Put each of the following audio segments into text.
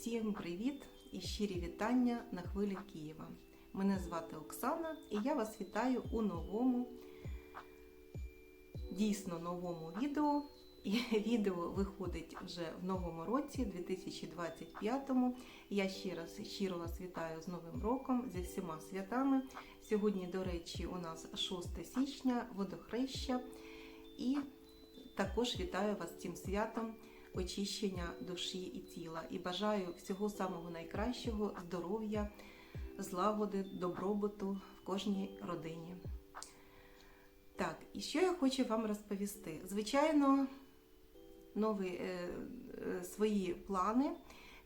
Всім привіт і щирі вітання на хвилі Києва. Мене звати Оксана і я вас вітаю у новому, дійсно новому відео. І відео виходить вже в новому році, 2025-му. Я ще раз щиро вас вітаю з Новим роком, зі всіма святами. Сьогодні, до речі, у нас 6 січня, водохреща. І також вітаю вас цим святом очищення душі і тіла. І бажаю всього самого найкращого, здоров'я, злагоди, добробуту в кожній родині. Так, і що я хочу вам розповісти? Звичайно, нові е, е, свої плани,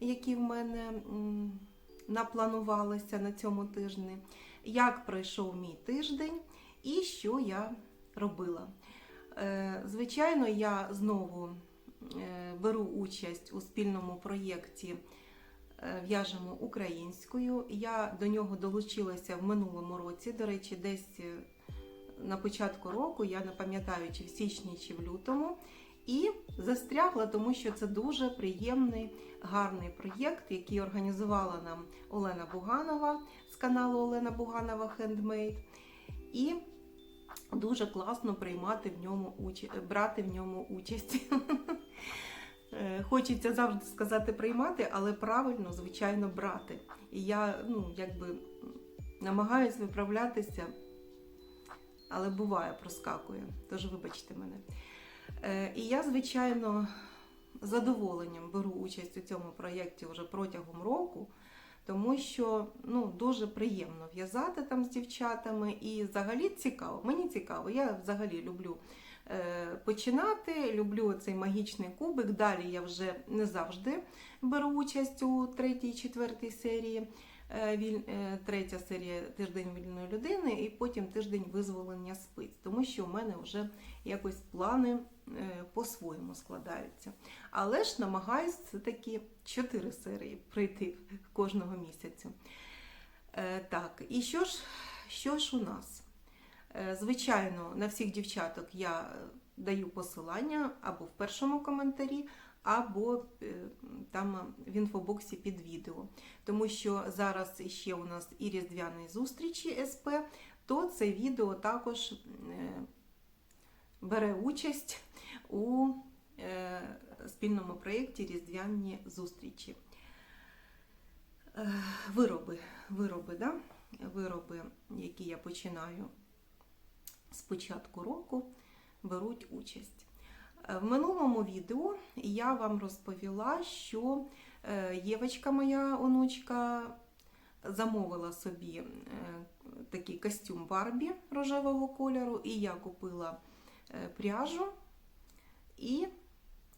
які в мене м, напланувалися на цьому тижні, як пройшов мій тиждень і що я робила. Е, Звичайно, я знову беру участь у спільному проєкті е, В'яжемо українською. Я до нього долучилася в минулому році. До речі, десь е, на початку року, я не пам'ятаю, чи в січні, чи в лютому. І застрягла, тому що це дуже приємний, гарний проєкт, який організувала нам Олена Буганова з каналу Олена Буганова Хендмейд. І дуже класно приймати в ньому уч... брати в ньому участь. Е, Хочеться завжди сказати приймати, але правильно, звичайно, брати. І я ну, якби намагаюся виправлятися, але буває, проскакує. Тож вибачте мене. Е, І я, звичайно, задоволенням беру участь у цьому проєкті вже протягом року, тому що ну, дуже приємно в'язати там з дівчатами і взагалі цікаво. Мені цікаво, я взагалі люблю починати, люблю цей магічний кубик. Далі я вже не завжди беру участь у третій, четвертій серії. Е, е, Третя серія тиждень вільної людини, і потім тиждень визволення спиць, тому що в мене вже якось плани е, по-своєму складаються. Але ж намагаюсь все-таки 4 серії пройти кожного місяця. Е, Так, і що ж, що ж у нас? Е, Звичайно, на всіх дівчаток я е, даю посилання або в першому коментарі, або е, там в інфобоксі під відео. Тому що зараз ще у нас і різдвяні зустрічі СП, то це відео також бере участь у спільному проєкті Різдвяні зустрічі. Вироби, вироби, да? вироби, які я починаю з початку року, беруть участь. Е, В минулому відео я вам розповіла, що е, Євочка, моя онучка, замовила собі е, такий костюм Барбі рожевого кольору, і я купила пряжу і,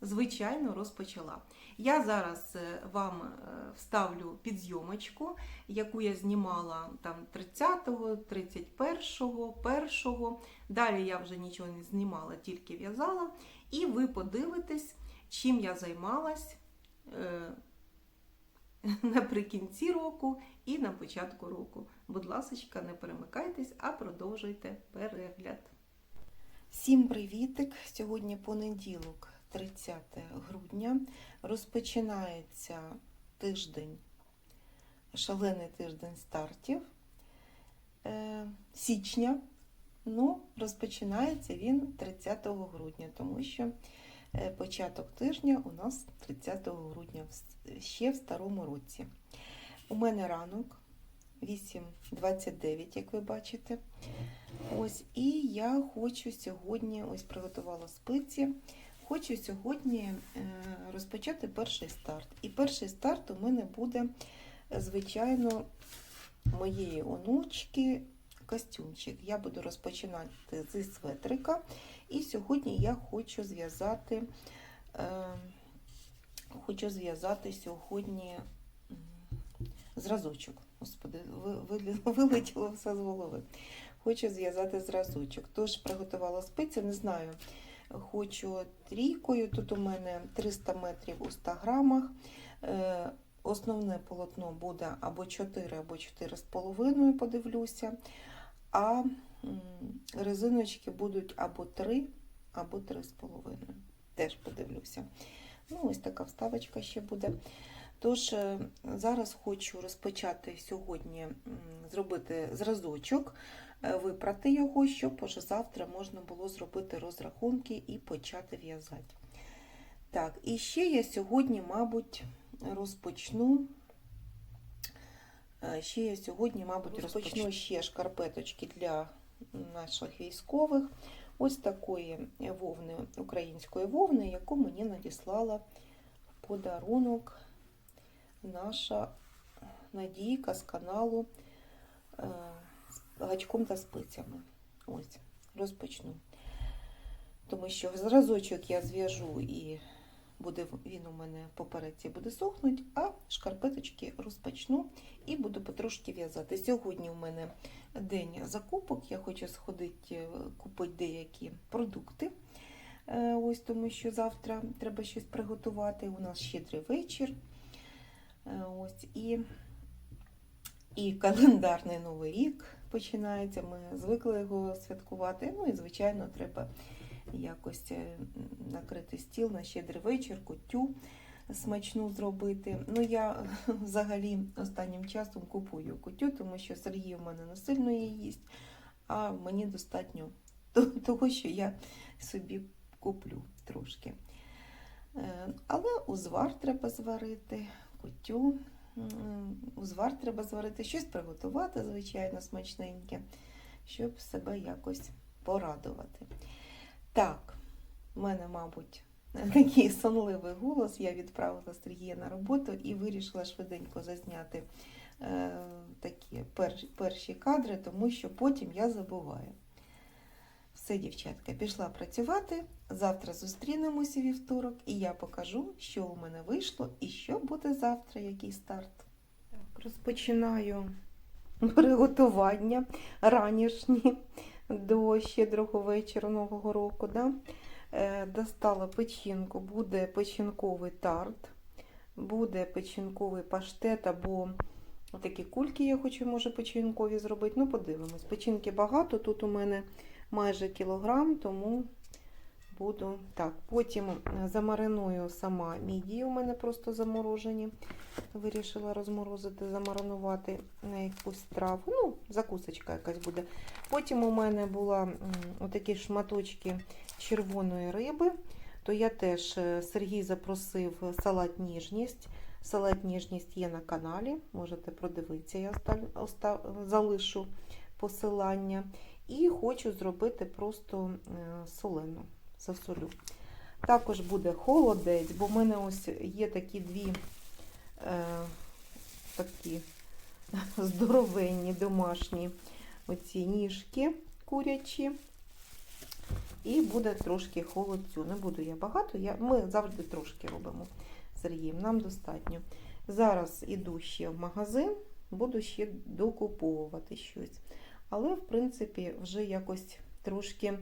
звичайно, розпочала. Я зараз е, вам е, вставлю підзйомочку, яку я знімала там 30-го, 31-го, 1-го. Далі я вже нічого не знімала, тільки в'язала. І ви подивитесь, чим я займалась е, наприкінці року і на початку року. Будь ласка, не перемикайтесь, а продовжуйте перегляд. Всім привітик! Сьогодні понеділок, 30 грудня. Розпочинається тиждень, шалений тиждень стартів е, січня. Ну, розпочинається він 30 грудня, тому що е, початок тижня у нас 30 грудня, ще в старому році. У мене ранок 8.29, як ви бачите. Ось, і я хочу сьогодні, ось приготувала спиці. Хочу сьогодні е, розпочати перший старт. І перший старт у мене буде, е, звичайно, моєї онучки костюмчик. Я буду розпочинати зі светрика. І сьогодні я хочу зв'язати, е, хочу зв'язати сьогодні зразочок. Господи, ви- ви- вилетіло все з голови. Хочу зв'язати зразочок. Тож приготувала спиці, не знаю. Хочу трійкою. Тут у мене 300 метрів у 100 грамах. Е, Основне полотно буде або 4, або 4,5, подивлюся. А резиночки будуть або 3, або 3,5. Теж подивлюся. Ну, ось така вставочка ще буде. Тож е, зараз хочу розпочати сьогодні зробити зразочок, випрати його, щоб уже завтра можна було зробити розрахунки і почати в'язати. Так, і ще я сьогодні, мабуть, розпочну. е, Ще я сьогодні, мабуть, розпочну ще шкарпеточки для наших військових. Ось такої вовни, української вовни, яку мені надіслала в подарунок наша Надійка з каналу е, гачком та спицями. Ось, розпочну. Тому що зразочок я зв'яжу і буде він у мене попередці буде сохнуть, а шкарпеточки розпочну і буду потрошки в'язати. Сьогодні у мене день закупок. Я хочу сходити е, купити деякі продукти. Е, Ось тому що завтра треба щось приготувати. У нас щедрий вечір. Е, Ось і, і календарний новий рік починається. Ми звикли його святкувати. Ну і, звичайно, треба якось е, накрити стіл на щедрий вечір, кутю смачну зробити. Ну, я взагалі останнім часом купую кутю, тому що Сергій у мене не сильно її їсть, а мені достатньо того, що я собі куплю трошки. Е, Але узвар треба зварити, кутю. Узвар треба зварити, щось приготувати, звичайно, смачненьке, щоб себе якось порадувати. Так, в мене, мабуть, такий сонливий голос. Я відправила Сергія на роботу і вирішила швиденько зазняти е, такі перші, перші кадри, тому що потім я забуваю. Все, дівчатка, пішла працювати. Завтра зустрінемося вівторок, і я покажу, що у мене вийшло і що буде завтра, який старт. Так, розпочинаю приготування ранішні до щедрого вечора Нового року. Да? Е, Достала печінку, буде печінковий тарт, буде печінковий паштет або такі кульки я хочу, може, печінкові зробити. Ну, подивимось. Печінки багато, тут у мене майже кілограм, тому буду так. Потім е, замариную сама мідії, у мене просто заморожені. Вирішила розморозити, замаринувати на якусь траву. Ну, закусочка якась буде. Потім у мене була м, отакі шматочки червоної риби, то я теж е, Сергій запросив салат ніжність. Салат ніжність є на каналі, можете продивитися, я залишу посилання. І хочу зробити просто е, солену засолю. Також буде холодець, бо в мене ось є такі дві е, такі здоровенні домашні оці ніжки курячі. І буде трошки холодцю. Не буду я багато, я, ми завжди трошки робимо Сергієм, нам достатньо. Зараз іду ще в магазин, буду ще докуповувати щось. Але, в принципі, вже якось трошки е,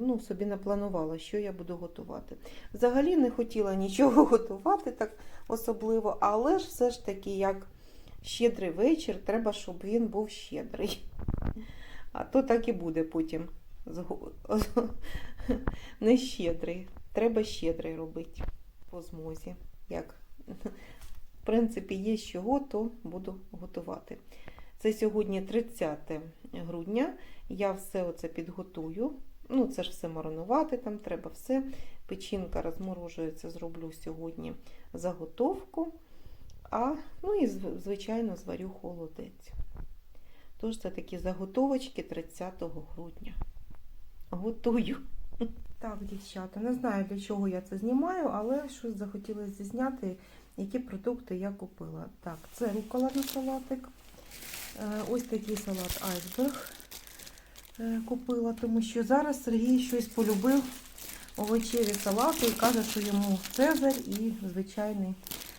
ну, собі напланувала, що я буду готувати. Взагалі не хотіла нічого готувати так особливо, але ж все ж таки, як щедрий вечір, треба, щоб він був щедрий. А то так і буде потім. Не щедрий. Треба щедрий робити по змозі. Як, в принципі, є з чого, то буду готувати. Це сьогодні 30 грудня. Я все оце підготую. Ну, це ж все маринувати, там треба все. Печінка розморожується, зроблю сьогодні заготовку. А, ну і, звичайно, зварю холодець. Тож це такі заготовочки 30 грудня. Готую. Так, дівчата, не знаю, для чого я це знімаю, але щось захотілося зняти, які продукти я купила. Так, це рукола на салатик. Е, Ось такий салат айсберг е, купила, тому що зараз Сергій щось полюбив овочеві салати і каже, що йому цезарь і звичайний,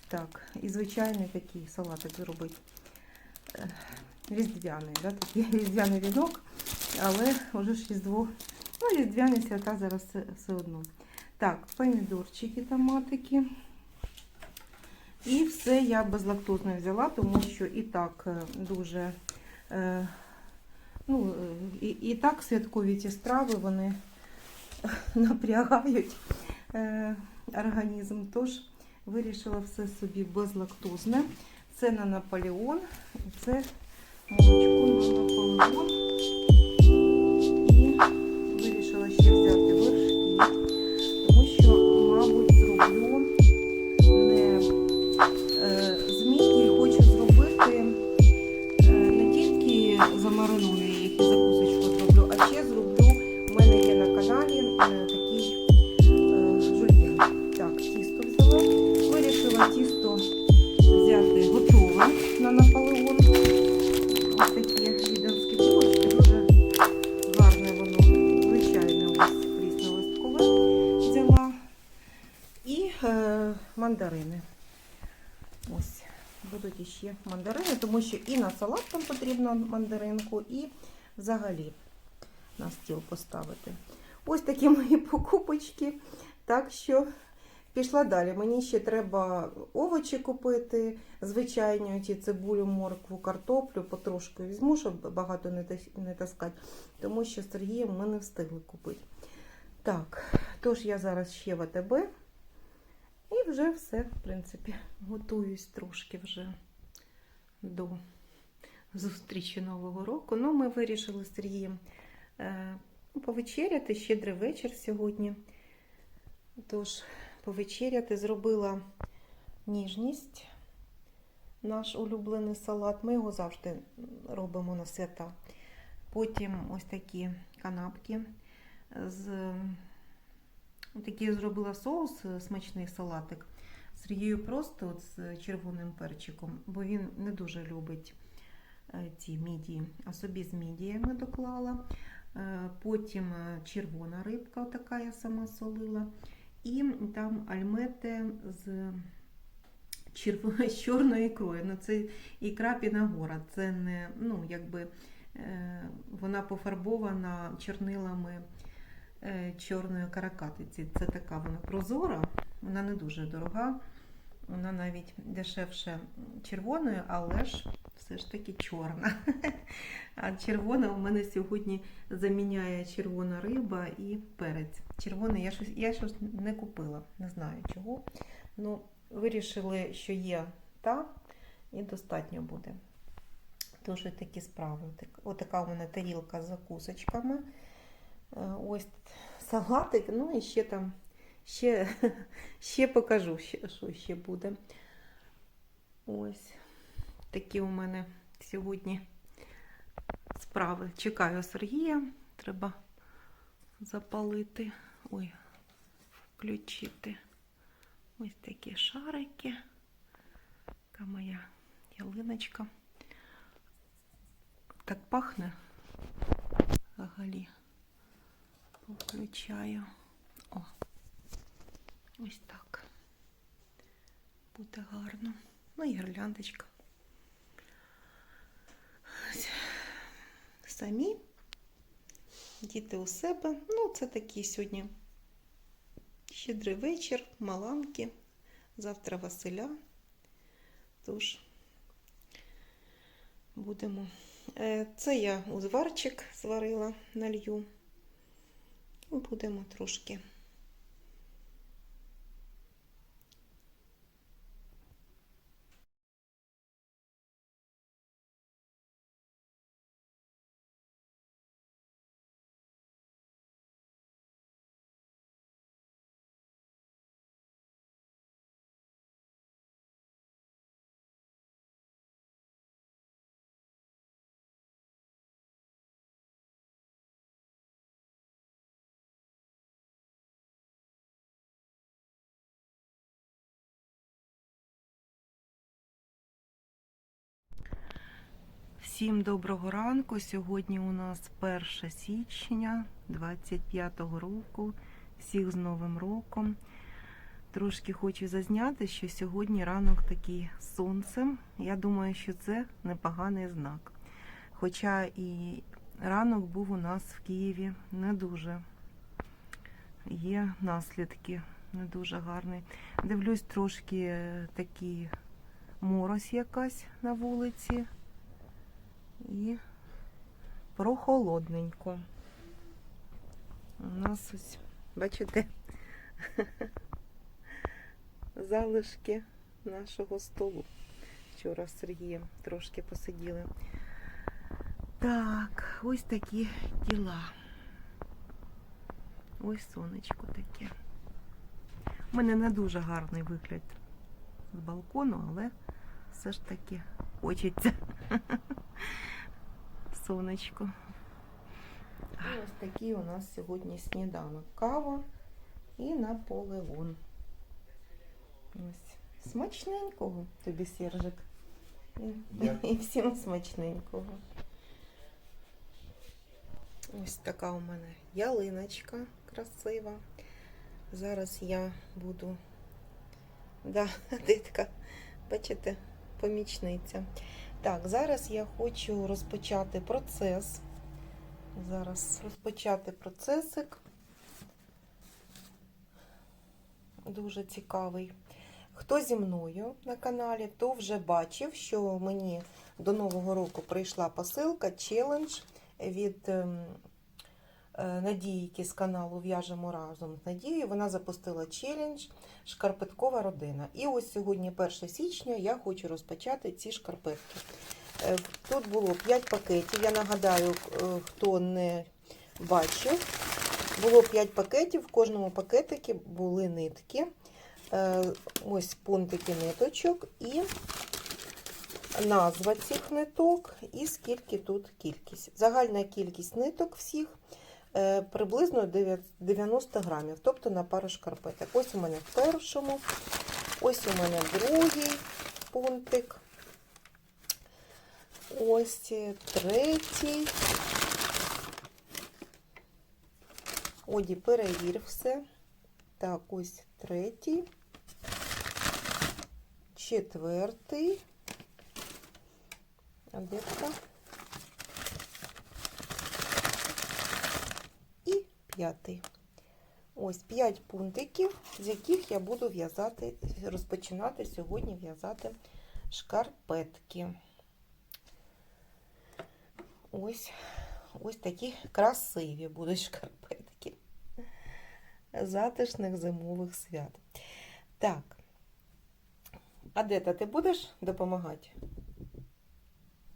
так, і звичайний такий салатик зробить. Е, Різдвяний, да, такий різдвяний вінок, але вже ж різдво. Ну, різдвяні свята зараз все, одно. Так, помідорчики, томатики. І все я безлактозне взяла, тому що і так е, дуже е, ну, і, і так святкові ці страви вони напрягають е, організм. Тож Вирішила все собі безлактозне. Це на Наполеон, це молочко на Наполеон. І вирішила ще взяти мандарини. Ось, будуть іще мандарини, тому що і на салат там потрібно мандаринку, і взагалі на стіл поставити. Ось такі мої покупочки. Так що пішла далі. Мені ще треба овочі купити, звичайні ті цибулю, моркву, картоплю, потрошку візьму, щоб багато не таскати, тому що з Сергієм ми не встигли купити. Так, тож я зараз ще в АТБ. І вже все, в принципі, готуюсь трошки вже до зустрічі Нового року. Ну, ми вирішили з Сергієм е, повечеряти, щедрий вечір сьогодні. Тож, повечеряти зробила ніжність, наш улюблений салат. Ми його завжди робимо на свята. Потім ось такі канапки з такий зробила соус е, смачний салатик. Сергію просто от з червоним перчиком, бо він не дуже любить е, ці мідії. А собі з мідіями доклала. Е, Потім червона рибка, така я сама солила. І там альмети з, черв... з чорною ікрою. Ну, це ікра Пінагора. Це не, ну, якби, вона пофарбована чорнилами чорної каракатиці. Це така вона прозора, вона не дуже дорога. Вона навіть дешевше червоної, але ж все ж таки чорна. А червона у мене сьогодні заміняє червона риба і перець. Червоний я щось, я щось не купила, не знаю чого. Ну, вирішили, що є та, і достатньо буде. Тож такі справи. Отака у мене тарілка з закусочками. Е, Ось салатик, ну і ще там, ще, ще покажу, ще- що ще буде. Ось такі у мене сьогодні справи. Чекаю Сергія. Треба запалити. Ой, включити. Ось такі шарики. Така моя ялиночка. Так пахне взагалі. Включаю. О, ось так. Буде гарно. Ну і гірляндочка. Самі. Діти у себе. Ну, це такий сьогодні щедрий вечір, маланки. Завтра Василя. Тож будемо. Е, Це я узварчик зварила, налью. Будемо трошки. Всім доброго ранку. Сьогодні у нас 1 січня 25-го року. Всіх з Новим роком. Трошки хочу зазняти, що сьогодні ранок такий сонцем. Я думаю, що це непоганий знак. Хоча і ранок був у нас в Києві не дуже. Є наслідки, не дуже гарний. Дивлюсь, трошки такий морось якась на вулиці. І прохолодненько. У нас ось, бачите, залишки нашого столу. Вчора з Сергієм трошки посиділи. Так, ось такі діла. Ось сонечко таке. У мене не дуже гарний вигляд з балкону, але все ж таки хочеться. Сонечко. І ось такий у нас сьогодні сніданок. Кава і Наполеон. Ось. Смачненького тобі, Сержик. І, і всім смачненького. Ось така у мене ялиночка красива. Зараз я буду. Да, дитка, бачите, помічниця. Так, зараз я хочу розпочати процес. Зараз розпочати процесик. Дуже цікавий. Хто зі мною на каналі, то вже бачив, що мені до Нового року прийшла посилка челендж від ем, Надійки з каналу В'яжемо разом з Надією. Вона запустила челендж Шкарпеткова родина. І ось сьогодні, 1 січня, я хочу розпочати ці шкарпетки. Е, Тут було 5 пакетів. Я нагадаю, е, хто не бачив, було 5 пакетів. В кожному пакетикі були нитки. Е, Ось пунктики ниточок і назва цих ниток, і скільки тут кількість. Загальна кількість ниток всіх е, приблизно 90 грамів, тобто на пару шкарпеток. Ось у мене в першому, ось у мене другий пунктик. Ось е, третій. Оді, перевір все. Так, ось третій. Четвертий. А де це? І п'ятий. Ось п'ять пунктиків, з яких я буду в'язати, розпочинати сьогодні в'язати шкарпетки. Ось, ось такі красиві будуть шкарпетки затишних зимових свят. Так. Адета, ти будеш допомагати?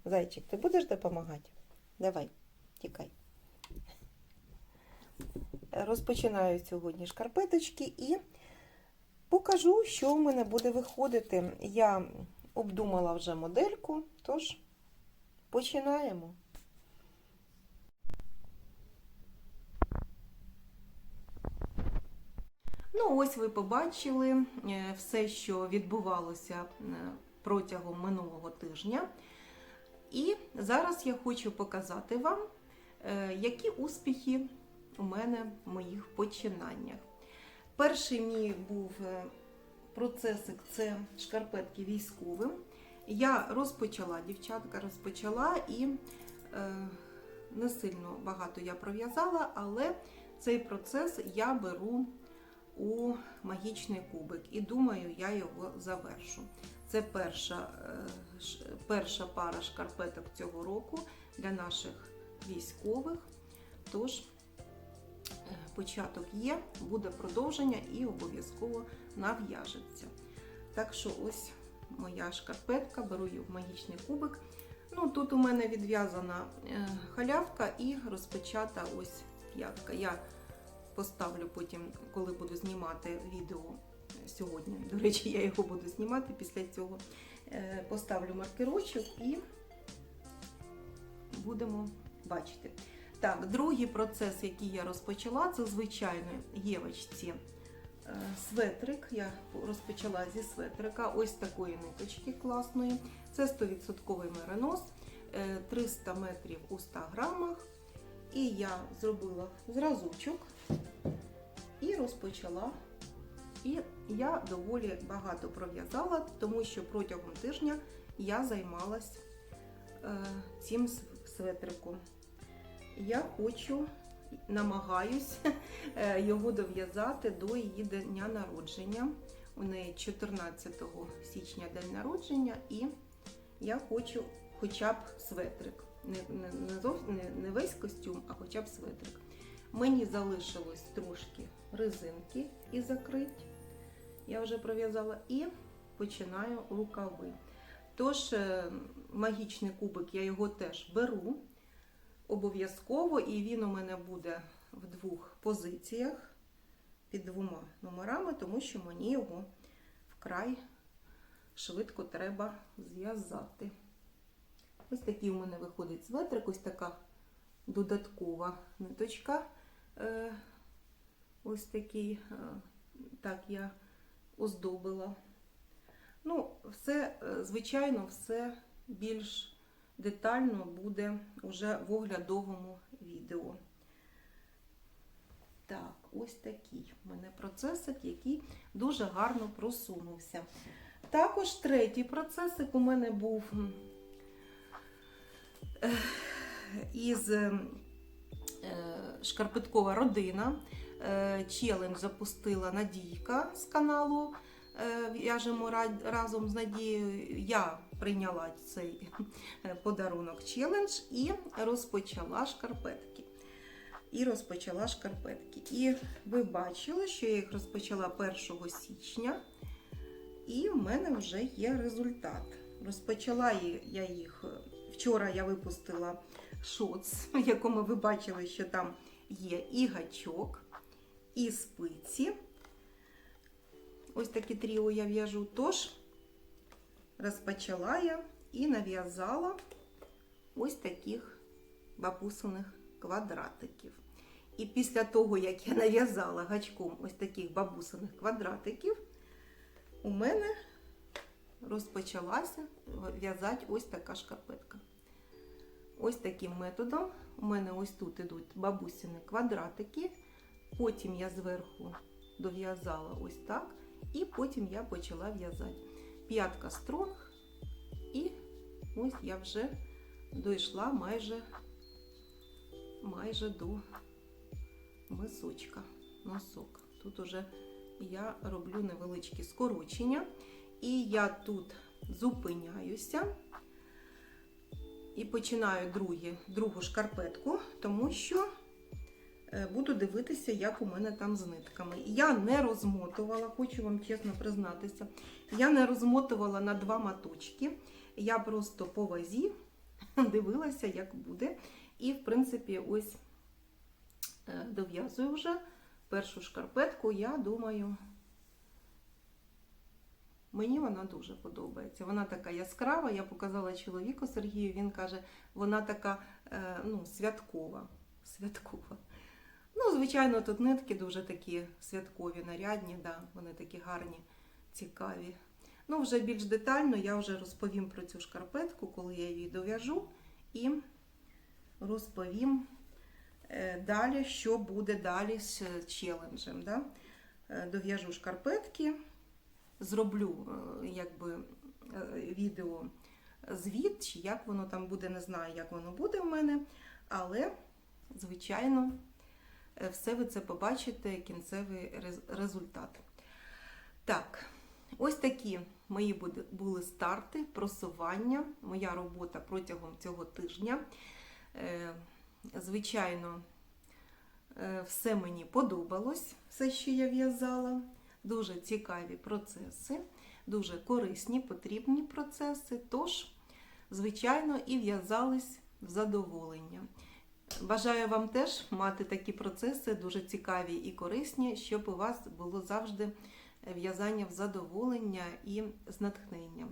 Зайчик, ти будеш допомагати? Давай, тікай. Розпочинаю сьогодні шкарпеточки і покажу, що в мене буде виходити. Я обдумала вже модельку, тож починаємо. Ну, ось ви побачили е, все, що відбувалося е, протягом минулого тижня. І зараз я хочу показати вам, е, які успіхи у мене в моїх починаннях. Перший мій був е, процесик це шкарпетки військовим. Я розпочала, дівчатка, розпочала і е, не сильно багато я пров'язала, але цей процес я беру у магічний кубик і думаю, я його завершу. Це перша, е, перша пара шкарпеток цього року для наших військових. Тож початок є, буде продовження і обов'язково нав'яжеться. Так що ось моя шкарпетка, беру її в магічний кубик. Ну, тут у мене відв'язана е, халявка і розпочата ось п'ятка. Я поставлю потім, коли буду знімати відео сьогодні. До речі, я його буду знімати після цього. Е, Поставлю маркерочок і будемо бачити. Так, другий процес, який я розпочала, це звичайно Євочці е, светрик. Я розпочала зі светрика, ось такої ниточки класної. Це 100% меринос, е, 300 метрів у 100 грамах. І я зробила зразочок і розпочала. І я доволі багато пров'язала, тому що протягом тижня я займалась е, цим светриком. Я хочу, намагаюсь е, його дов'язати до її дня народження. У неї 14 січня день народження, і я хочу хоча б светрик. Не, не, не, не, весь костюм, а хоча б светрик. Мені залишилось трошки резинки і закрити. я вже пров'язала, і починаю рукави. Тож, е, магічний кубик я його теж беру обов'язково, і він у мене буде в двох позиціях під двома номерами, тому що мені його вкрай швидко треба зв'язати. Ось такий у мене виходить светрик, ось така додаткова ниточка. Е, Ось такий, е, так я оздобила. Ну, все, е, звичайно, все більш детально буде вже в оглядовому відео. Так, ось такий у мене процесик, який дуже гарно просунувся. Також третій процесик у мене був із е, Шкарпеткова родина. Е, Челендж запустила Надійка з каналу е, В'яжемо разом з Надією. Я прийняла цей е, подарунок челендж і розпочала шкарпетки. І розпочала шкарпетки. І ви бачили, що я їх розпочала 1 січня, і в мене вже є результат. Розпочала я- їх е, вчора. Я випустила шоц, в якому ви бачили, що там є і гачок, і спиці. Ось таке тріо я в'яжу. Тож розпочала я і нав'язала ось таких бабусиних квадратиків. І після того, як я нав'язала гачком ось таких бабусиних квадратиків, у мене розпочалася в'язати ось така шкарпетка. Ось таким методом. У мене ось тут ідуть бабусини квадратики. Потім я зверху дов'язала ось так. І потім я почала в'язати. П'ятка стронг. І ось я вже дійшла майже, майже до мисочка, носок. Тут уже я роблю невеличкі скорочення. І я тут зупиняюся і починаю другі, другу шкарпетку, тому що буду дивитися, як у мене там з нитками. Я не розмотувала, хочу вам чесно признатися, я не розмотувала на два маточки. Я просто по вазі дивилася, як буде. І, в принципі, ось е, дов'язую вже першу шкарпетку, я думаю. Мені вона дуже подобається. Вона така яскрава. Я показала чоловіку Сергію. Він каже, вона така е, ну, святкова. святкова. Ну, звичайно, тут нитки дуже такі святкові, нарядні, да, вони такі гарні, цікаві. Ну, вже більш детально я вже розповім про цю шкарпетку, коли я її дов'яжу, і розповім е, далі, що буде далі з челенджем. Да? Е, Дов'яжу шкарпетки зроблю е, якби, відео звіт, чи як воно там буде, не знаю, як воно буде в мене. Але, звичайно, все ви це побачите, кінцевий результат. Так, ось такі мої були старти, просування, моя робота протягом цього тижня. Е, Звичайно, е, все мені подобалось, все, що я в'язала. Дуже цікаві процеси, дуже корисні, потрібні процеси. Тож, звичайно, і в'язались в задоволення. Бажаю вам теж мати такі процеси, дуже цікаві і корисні, щоб у вас було завжди в'язання в задоволення і з натхненням.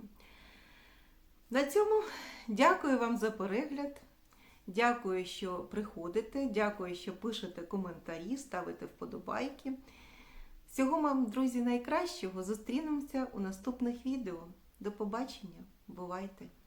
На цьому дякую вам за перегляд. Дякую, що приходите, дякую, що пишете коментарі, ставите вподобайки. Всього вам, друзі, найкращого. Зустрінемося у наступних відео. До побачення. Бувайте!